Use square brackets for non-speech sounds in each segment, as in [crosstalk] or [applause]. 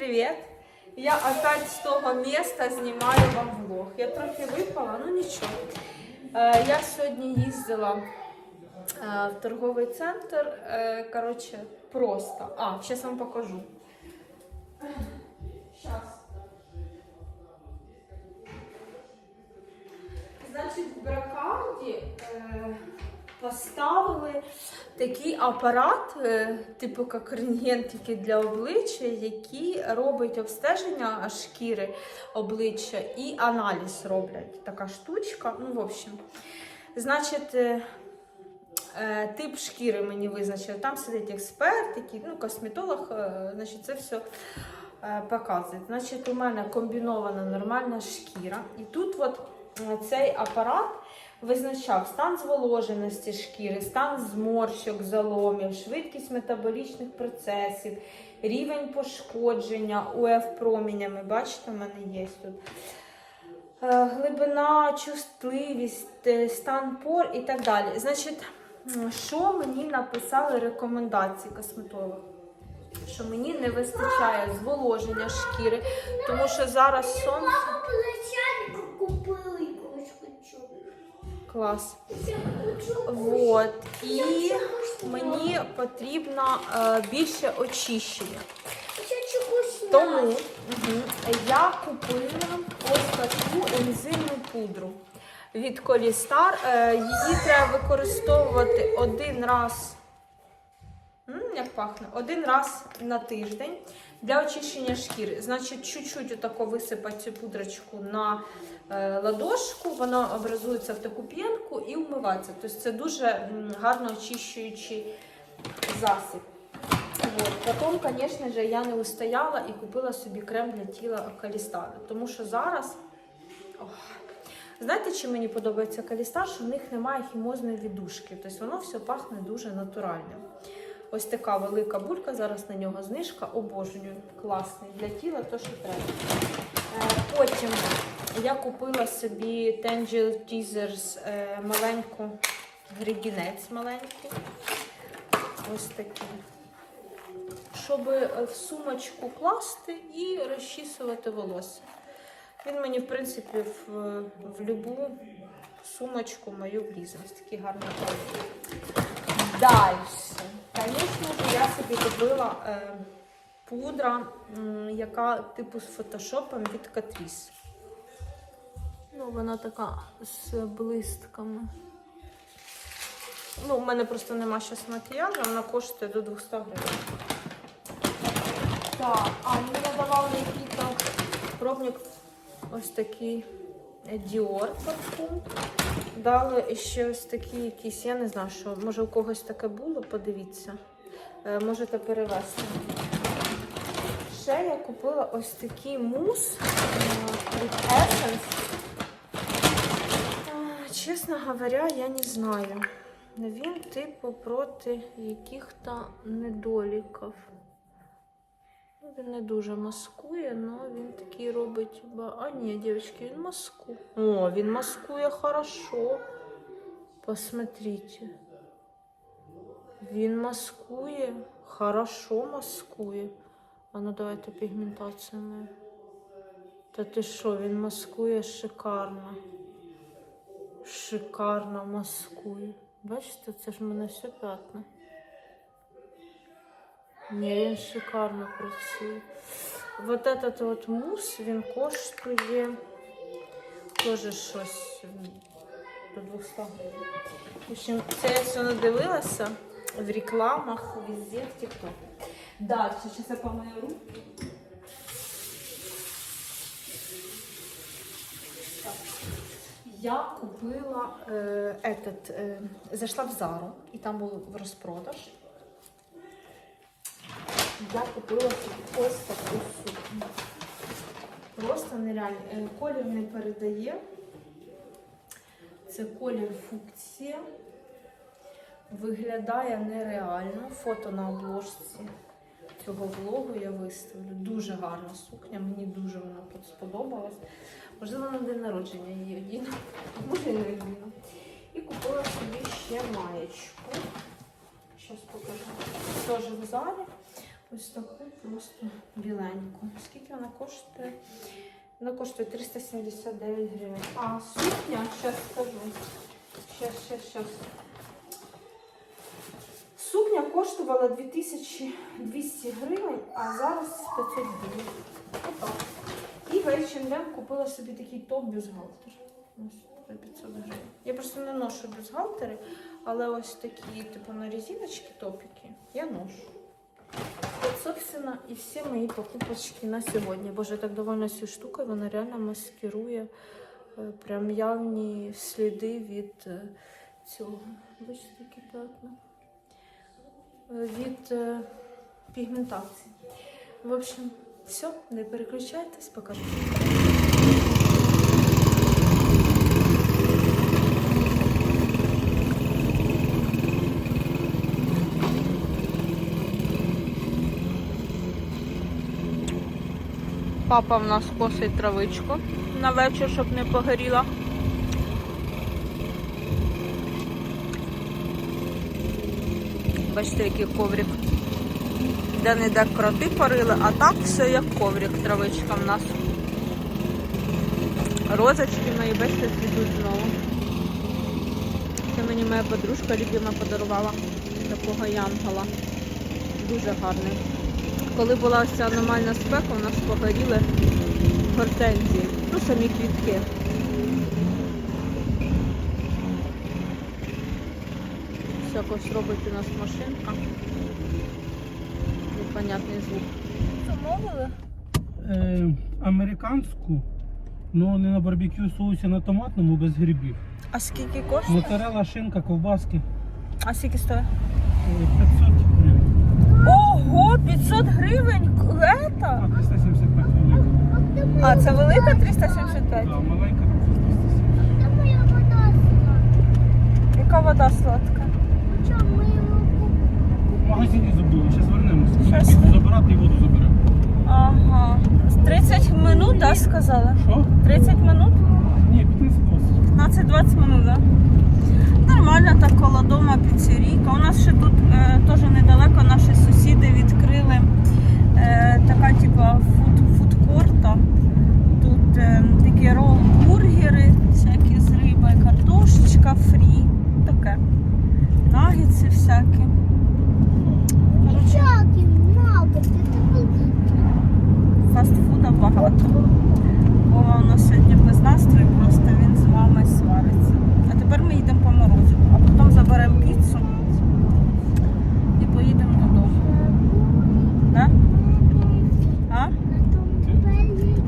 привет! Я опять з того міста знімаю вам влог. Я трохи випала, ну нічого. Е, Я сьогодні їздила е, в торговий центр. Е, Коротше, просто. А, зараз вам покажу. Щас. Значить, в Бракарді поставили такий апарат, е, типу як рентген тільки для обличчя, який робить обстеження шкіри обличчя і аналіз роблять. Така штучка. Ну, в общем, значить. е, е, Тип шкіри мені визначили. Там сидить експерт, який, ну, косметолог, значить, це все показує. Значить, у мене комбінована нормальна шкіра. І тут от цей апарат визначав стан зволоженості шкіри, стан зморщок, заломів, швидкість метаболічних процесів, рівень пошкодження УФ-промінями. Бачите, у мене є тут. Е, Глибина, чувствливість, е, стан пор і так далі. Значить, що мені написали рекомендації косметолог? Що мені не вистачає зволоження шкіри, тому що зараз сонце. Купили. Клас. Вот. І мені потрібно е, більше очищення. Тому я купила ось таку ензимну пудру від Колістар. Е, Її треба використовувати один раз. Як пахне? Один раз на тиждень для очищення шкіри. Значить, чуть-чуть отако висипати цю пудрочку на е, ладошку, вона образується в таку п'янку і вмивається. Тобто це дуже гарно очищуючий засіб. Потім, звісно я не устояла і купила собі крем для тіла Калістана. Тому що зараз. Ох. Знаєте, чим мені подобається Калістар? Що в них немає хімозної віддушки. Тобто воно все пахне дуже натурально. Ось така велика булька, зараз на нього знижка. Обожнюю. Класний для тіла, то що треба. Е, Потім я купила собі Tangle Teasers е, маленьку гребінець маленький. Ось такий щоб е, в сумочку класти і розчісувати волосся. Він мені, в принципі, в, в любу сумочку мою влізе. Ось такий гарний колір. Далі. Звісно ж, я собі купила е, пудра, м, яка типу з фотошопом від Catrice. Ну, вона така з блистками. Ну, у мене просто нема зараз макіяжу, вона коштує до 200 гривень. Так, а мені надавали який-то пробник ось такий Dior парфум. Дали ще ось такі якісь, я не знаю, що, може у когось таке було, подивіться. Е, можете перевести. Ще я купила ось такий мус е, від Essence. Чесно говоря, я не знаю. Він типу проти яких-то недоліків. Він не дуже маскує, але він такий робить. А ні, дівчатки, він маскує. О, він маскує хорошо. Посмотрите. Він маскує, хорошо маскує. А ну давайте пігментацію ми. Та ти що, він маскує шикарно. Шикарно маскує. Бачите, це ж в мене все п'ятна. Ні, він шикарно працює. Вот этот вот мус, він коштує теж щось до 200 гривень. В общем, це я все надивилася в рекламах, везде, в TikTok. Далі, зараз я помию руки. Я купила е, этот, е, зайшла в Зару, і там був розпродаж. Я купила ось таку сукню. Просто нереально. Е, Колір не передає. Це колір фукція. Виглядає нереально. Фото на обложці цього влогу я виставлю. Дуже гарна сукня, мені дуже вона сподобалась. Можливо, на день народження її одіну, [laughs] може і не одіну. І купила собі ще маєчку. Зараз покажу. Теж в залі. Ось таку просто біленьку. Скільки вона коштує? Вона коштує 379 гривень. А сукня, зараз скажу. Щас, щас, щас. Сукня коштувала 2200 гривень, а зараз 500 гривень. Отак. І в H&M купила собі такий топ бюстгальтер. Ось 500 гривень. Я просто не ношу бюстгальтери, але ось такі, типу, на резиночки топики я ношу. От, собственно, і всі мої покупочки на сьогодні. Боже, я так довольна цією штукою, вона реально маскирує е, прям явні сліди від е, цього. Бачите, такі пятна. Е, Від пігментації. В общем, все, не переключайтесь, покажу. Папа в нас косить травичку на вечір, щоб не погоріла. Бачите, який коврик. Де не де кроти парили, а так все як коврик, травичка в нас. Розочки мої, бачите, цвітуть знову. Це мені моя подружка любима подарувала такого янгола. Дуже гарний. Коли була ось ця аномальна спека, у нас погоріли гортензії. Ну, самі квітки. Всякось робить у нас машинка. Непонятний звук. Замовили? Е, американську, але не на барбекю соусі, а на томатному без грибів. А скільки коштує? Моцарелла, шинка, ковбаски А скільки стоїть? е, 500 гривень. Ого, 500 гривень! Ета? А, 375 велика. А, це велика 375? Да, маленька 370. Це моя вода сладка. Яка вода сладка? Його В магазині забули, зараз вернемося. Забирати і воду заберемо. Ага. 30 минут, да, сказала? Що? 30 минут? Ні, 15-20. 15-20 минут, да? Нормально так коло дома піцерійка. У нас ще тут е, теж недалеко наші сусіди відкрили е, така типа фуд, фудкорта. Тут е, такі ролл-бургери, всякі з риби, картошечка фрі. Таке. Нагіці всякі. Коротше, Чаки, наготи, ти фастфуда багато. Вова у нас сьогодні без настрою, просто він з вами свариться. А тепер ми їдемо по морозиву, а потім заберемо піцу і поїдемо додому. Да? А?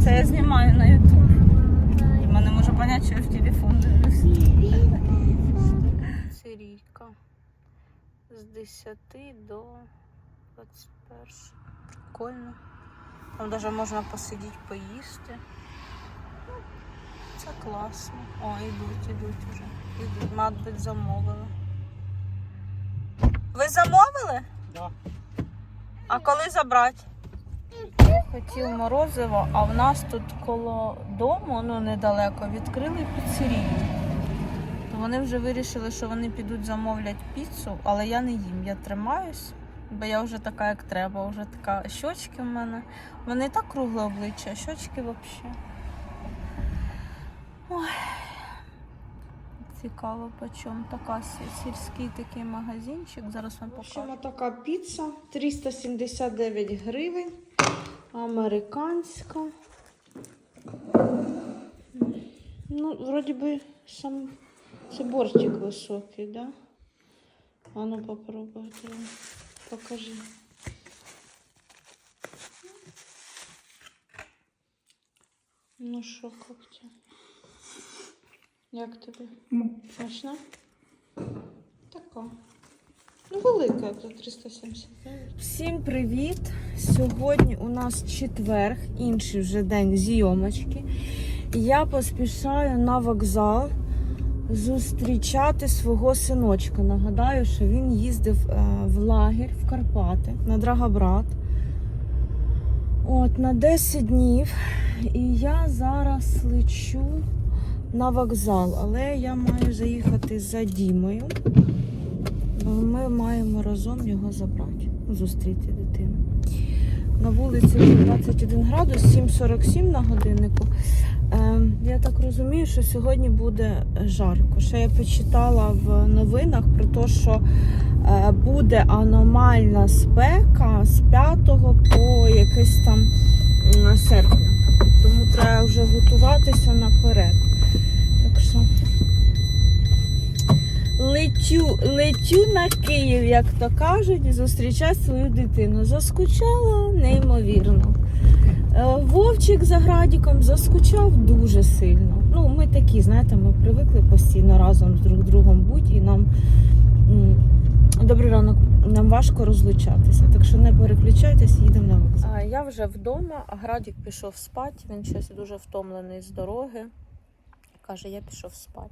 Це я знімаю на YouTube. І мене може поняти, що я в телефон дивлюсь. Це рійка. З 10 до 21. Прикольно. Там навіть можна посидіти, поїсти. Ну, Це класно. О, йдуть, йдуть вже. Йдуть, мабуть, замовили. Ви замовили? Да. А коли забрати? Хотів морозиво, а в нас тут коло дому, ну недалеко, відкрили піцерію. Вони вже вирішили, що вони підуть замовлять піцу, але я не їм, я тримаюсь, бо я вже така, як треба, вже така щочки в мене. Мене і так кругле обличчя, а щочки взагалі. Ой. Цікаво, по чому така сільський такий магазинчик. Зараз вам покажу. така піца 379 гривень. Американська. Ну, вроді би сам це бортик високий, да? А ну попробуй. давай. Покажи. Ну що, як тебе? Як тобі? Смачна? Така. Ну, велика, за 379. Всім привіт! Сьогодні у нас четверг, інший вже день зйомочки. Я поспішаю на вокзал зустрічати свого синочка. Нагадаю, що він їздив е, в лагерь в Карпати на Драгобрат. От, на 10 днів. І я зараз лечу на вокзал, але я маю заїхати за Дімою, бо ми маємо разом його забрати. зустріти дитину. На вулиці 21 градус, 7,47 на годиннику. Е, я так розумію, що сьогодні буде жарко. Ще я почитала в новинах про те, що е, буде аномальна спека з 5 по якесь там серпня. Тому треба вже готуватися наперед. Так що летю, летю на Київ, як то кажуть, і зустрічаю свою дитину. Заскучала неймовірно. Е, Вовчик за градіком заскучав дуже сильно. Ну, ми такі, знаєте, ми привикли постійно разом з друг другом бути і нам добрий ранок, нам важко розлучатися. Так що не переключайтесь, їдемо на вокзал. Я вже вдома, а Градік пішов спати. Він щось дуже втомлений з дороги. Каже, я пішов спати.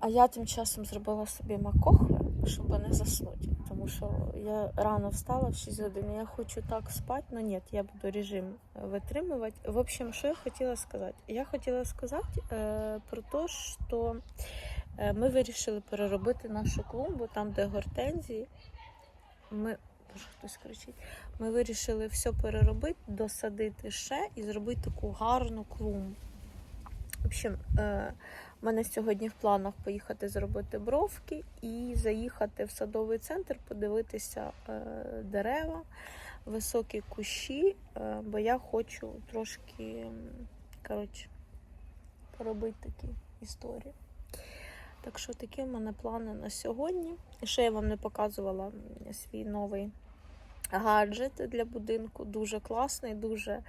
А, я тим часом зробила собі макохве, щоб не заснути. Тому що я рано встала в 6 годин. Я хочу так спати, але ні, я буду режим е, витримувати. В общем, що я хотіла сказати? Я хотіла сказати е, про те, що е, ми вирішили переробити нашу клумбу, там, де гортензії. Ми, боже, хтось кричить. Ми вирішили все переробити, досадити ще і зробити таку гарну клумбу. В общем, е, у мене сьогодні в планах поїхати зробити бровки і заїхати в садовий центр, подивитися е, дерева, високі кущі, е, бо я хочу трошки коротше, поробити такі історії. Так що такі в мене плани на сьогодні. І ще я вам не показувала свій новий гаджет для будинку. Дуже класний, дуже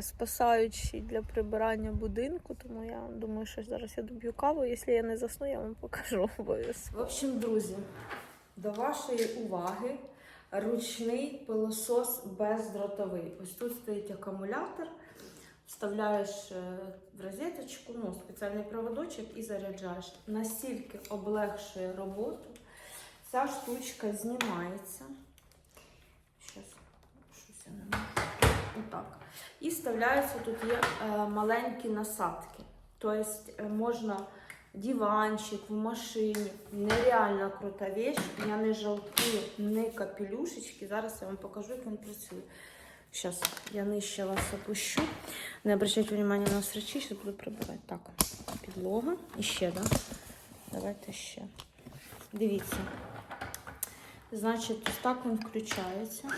спасаючий для прибирання будинку. Тому я думаю, що зараз я доб'ю каву. Якщо я не засну, я вам покажу обов'язково. В общем, друзі, до вашої уваги ручний пилосос бездротовий. Ось тут стоїть акумулятор. Вставляєш е, в розеточку, ну, спеціальний проводочок і заряджаєш. Настільки облегшує роботу. Ця штучка знімається. Щас, щось я не можу. Отак. І вставляються тут є е, маленькі насадки. Тобто е, можна диванчик в машині. Нереально крута вещь. Я не жалкую ні капелюшечки. Зараз я вам покажу, як він працює. Сейчас я нижче вас опущу. Не обращайте внимания на срачі, зараз буду прибирати. Так, підлога. І ще, да? Давайте ще. Дивіться. Значить, так він включається.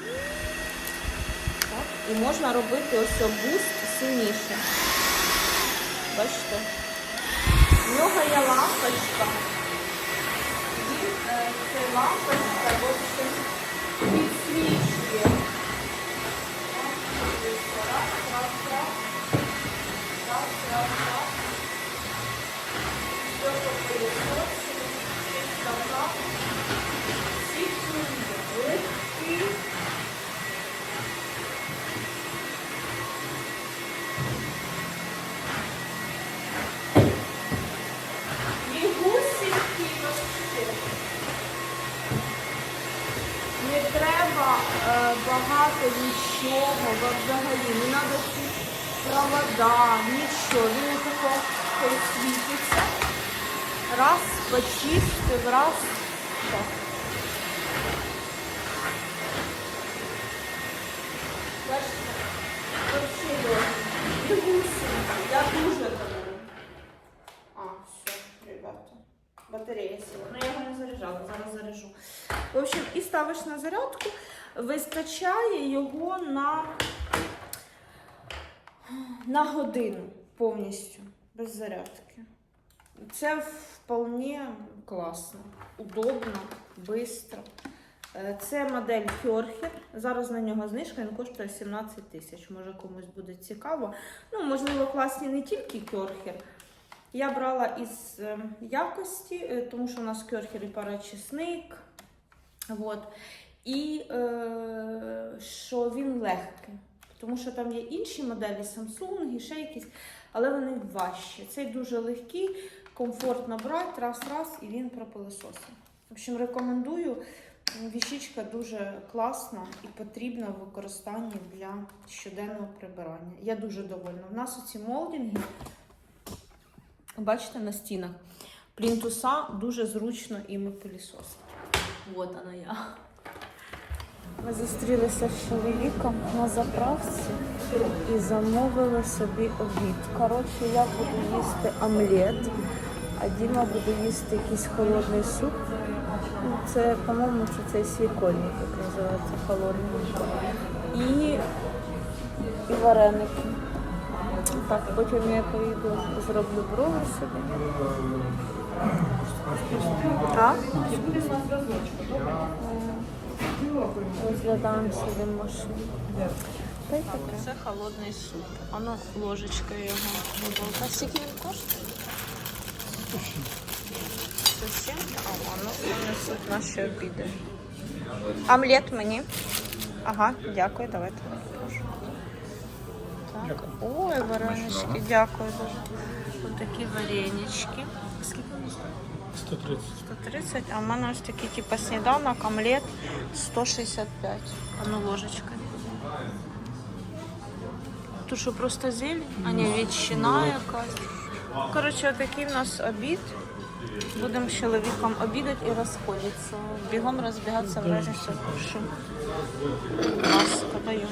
І можна робити ось буст сильніше. Бачите? В нього є лампочка. Він е, це лампочка, общем, підсвічує. Раз, раз, раз. Раз, раз, раз. Все попилісосили. Чисто так. Секунду. Легкий. Лігусінький вообще. Не треба е, багато нічого взагалі. Не треба ці провода, нічого. Він тако. Раз, почистив, раз. Так. Я дуже люблю. А, все, ребята. Батарея сіла. Ну, я його не заряджала, зараз заряжу. В общем, і ставиш на зарядку, вистачає його на, на годину повністю, без зарядки. Це вполне класно, удобно, швидко. Е, Це модель Фьорхер. Зараз на нього знижка, він коштує 17 тисяч. Може комусь буде цікаво. Ну, можливо, класні не тільки Кьорхер. Я брала із е, якості, е, тому що у нас Кьорхер і парачисник. Вот. І е, що він легкий. Тому що там є інші моделі Samsung і ще якісь, але вони важчі. Цей дуже легкий, комфортно брати, раз-раз, і він пропилисосить. В общем, рекомендую. Віщичка дуже класна і потрібна в використанні для щоденного прибирання. Я дуже довольна. У нас оці молдинги, бачите, на стінах. Плінтуса дуже зручно іми пилісосити. Вот вона я. Ми зустрілися з чоловіком на заправці і замовили собі обід. Коротше, я буду їсти омлет, а Діма буде їсти якийсь холодний суп. Ну, Це, по-моєму, це цей свікольник, як називається холодний. І, і вареники. Так, потім я поїду, зроблю брови собі. А? Розглядаємо собі машину. Це холодний суп. Воно ложечкою його виболка. Скільки він коштує? 107? А воно несуть наші обіди. Омлет мені. Ага, дякую, давайте. Так. Ой, варенички, дякую дуже. Ось такі варенички. Скільки вони стоять? 130. 130, а в мене ось такий типу сніданок, омлет 165. А ну ложечка. Тут що просто зелень, а не ветчина якась. Коротше, такий в нас обід. Будемо з чоловіком обідати і розходитися. Бігом розбігатися в разі, що нас подаю.